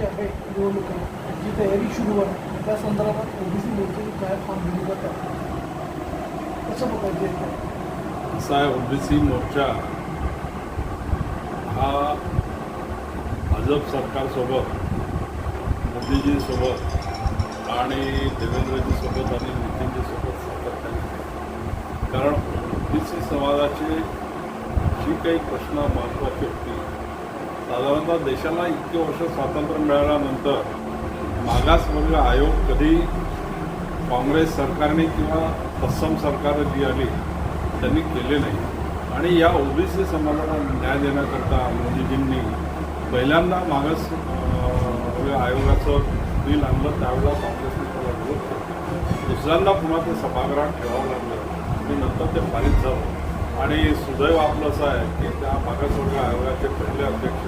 जी आहे निवडणूक जी तयारी सुरू आहे त्या संदर्भात ओबीसी मोर्चाची काय फॉर्म भूमिका आहे कसं बघायचे असा आहे ओबीसी मोर्चा हा भाजप सरकारसोबत मोदीजीसोबत आणि देवेंद्रजीसोबत आणि नितीनजीसोबत सातत्याने आहे. कारण ओबीसी समाजाचे जी काही प्रश्न महत्त्वाचे होती साधारणतः देशाला इतके वर्ष स्वातंत्र्य मिळाल्यानंतर मागासवर्ग आयोग कधी काँग्रेस सरकारने किंवा तत्सम सरकार जी आली त्यांनी केले नाही. आणि या ओबीसी समाजाला न्याय देण्याकरता मोदीजींनी पहिल्यांदा मागास आयोगाचं बिल आणलं त्यावेळेला काँग्रेसने त्याला विरोध केला. दुसऱ्यांदा पुन्हा ते सभागृहात ठेवावं लागलं आणि नंतर ते पारित झालं. आणि सुदैव आपलं असं आहे की त्या मागासवर्ग आयोगाचे पहिले अध्यक्ष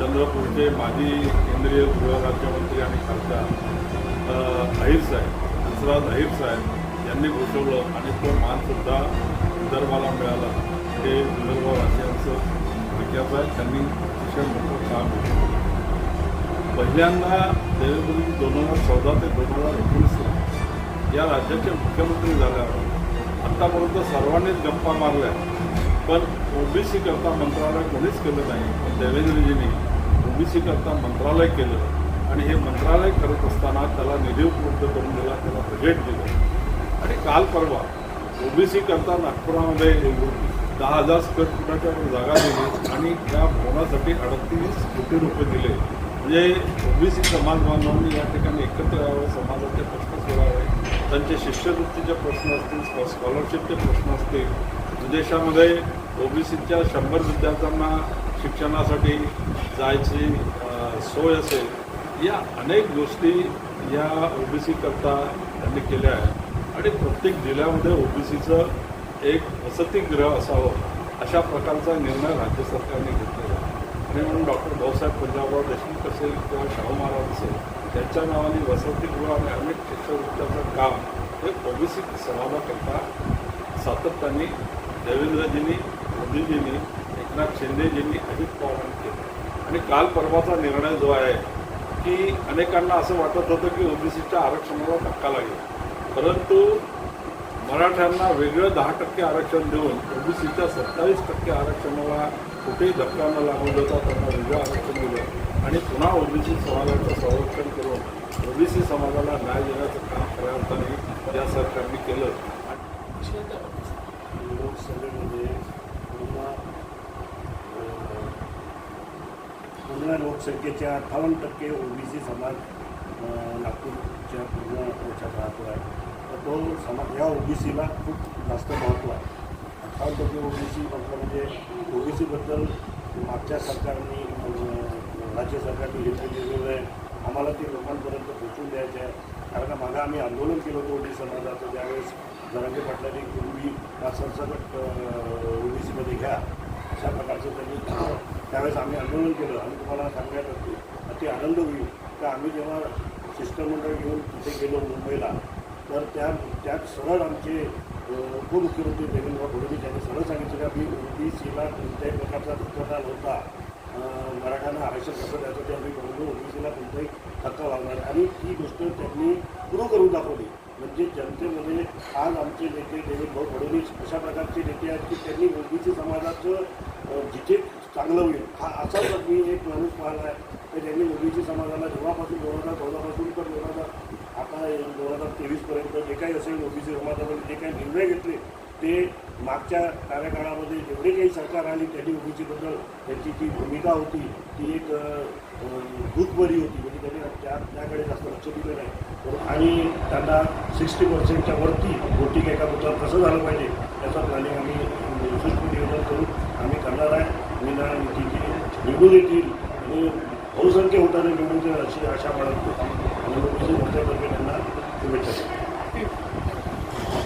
चंद्रपूरचे माजी केंद्रीय गृहराज्यमंत्री आणि खासदार अहिर साहेब हंसराज अहिर साहेब यांनी घोषवलं आणि तो मानसुद्धा विदर्भाला मिळाला. हे विदर्भवासियांचं विकास आहे. त्यांनी अतिशय मोठं काम केलं. पहिल्यांदा देवेंद्र दोन हजार चौदा ते दोन हजार एकोणीसला या राज्याचे मुख्यमंत्री झाल्यावर आत्तापर्यंत सर्वांनीच गप्पा मारल्या. पण ओबीसी करता मंत्रालय कोणीच केलं नाही. पण देवेंद्रजींनी ओबीसी करता मंत्रालय केलं. आणि हे मंत्रालय करत असताना त्याला निधी उपलब्ध करून दिला त्याला बजेट दिलं. आणि काल परवा ओबीसी करता नागपुरामध्ये दहा हजार स्क्वेअर फुटाच्या जागा दिली आणि त्या भवनासाठी अडतीस कोटी रुपये दिले. म्हणजे ओबीसी समाज बांधवांनी या ठिकाणी एकत्र यावं समाजाचे प्रश्न सोडावे त्यांचे शिष्यवृत्तीचे प्रश्न असतील स्कॉलरशिपचे प्रश्न असतील विदेशामध्ये ओबीसीच्या शंभर विद्यार्थ्यांना शिक्षणासाठी जायची सोय असेल या अनेक गोष्टी या ओबीसीकरता त्यांनी केल्या आहेत. आणि प्रत्येक जिल्ह्यामध्ये ओबीसीचं एक वसतिगृह असावं अशा प्रकारचा निर्णय राज्य सरकारने घेतलेला आहे. आणि म्हणून डॉक्टर भाऊसाहेब पंजाबराव देशमुख असेल किंवा शाहू महाराज असेल त्यांच्या नावाने वसतिगृह आणि अनेक शिष्यवृत्त्याचं काम हे ओबीसी समाजाकरता सातत्याने देवेंद्रजींनी मोदीजींनी एकनाथ शिंदेजींनी अजित पवारांनी केलं. आणि काल परवाचा निर्णय जो आहे की अनेकांना असं वाटत होतं की ओबीसीच्या आरक्षणाला धक्का लागेल. परंतु मराठ्यांना वेगळं दहा टक्के आरक्षण देऊन ओबीसीच्या सत्तावीस टक्के आरक्षणाला कुठेही धक्का न लागू देता त्यांना वेगळं आरक्षण दिलं. आणि पुन्हा ओबीसी समाजाचं संरक्षण करून ओबीसी समाजाला न्याय देण्याचं काम खऱ्या अर्थाने या सरकारने केलं. लोकसभेमध्ये पूर्ण पूर्ण लोकसंख्येच्या अठ्ठावन्न टक्के ओबीसी समाज नागपूरच्या पूर्ण राहतो आहे तो समाज या ओबीसीला खूप जास्त महत्त्व आहे. अठ्ठावन्न टक्के ओबीसी म्हटलं म्हणजे ओबीसीबद्दल मागच्या सरकारने राज्य सरकारने घेतले गेलेलं आहे आम्हाला ते लोकांपर्यंत पोचून द्यायचे आहे. कारण का मागं आम्ही आंदोलन केलं होतं ओबीसी समाजाचं त्यावेळेस जरांगे पाटलांनी पूर्वी हा सरसकट ओबीसीमध्ये घ्या अशा प्रकारचं त्यांनी त्यावेळेस आम्ही आंदोलन केलं. आणि तुम्हाला सांगण्यात अति आनंद होईल. का आम्ही जेव्हा शिष्टमंडळ घेऊन तिथे गेलो मुंबईला तर त्या त्यात सरळ आमचे उपमुख्यमंत्री देवेंद्र फडणवीस यांनी सरळ सांगितलं की आम्ही ओबीसीला कोणत्याही प्रकारचा धक्का होता मराठ्यांना आरक्षण कसं द्यायचं ते आम्ही बघून ओबीसीला कोणताही धक्का लागणार आणि ती गोष्ट त्यांनी पूर्ण करून दाखवली. म्हणजे जनतेमध्ये आज आमचे नेते देवेंद्र भाऊ फडणवीस अशा प्रकारचे नेते आहेत की त्यांनी ओबीसी समाजाचं जिथे चांगलं होईल हा असाच मी एक माणूस पाहिला आहे. तर त्यांनी ओबीसी समाजाला जेव्हापासून दोन हजार चौदापासून तर दोन हजार आता दोन हजार तेवीसपर्यंत जे काही असेल ओबीसी समाजामध्ये जे काही निर्णय घेतले ते मागच्या कार्यकाळामध्ये जेवढे काही सरकार आली त्यांनी ओबीसीबद्दल त्यांची जी भूमिका होती ती एक भूतभरी होती. म्हणजे त्यांनी त्या त्याकडे जास्त लक्ष दिलं नाही. तर- आणि त्यांना सिक्स्टी पर्सेंटच्या वरती वोटिंग एका बुथावर कसं झालं पाहिजे त्याचं प्लॅनिंग आम्ही म्हणजे सूक्ष्म नियोजन करून आम्ही करणार आहे. मीना नीतीची निवडून येतील. आणि बहुसंख्य होताना निवडून अशी आशा बाळगतो. आणि ओबीसी मोर्चातर्फे त्यांना शुभेच्छा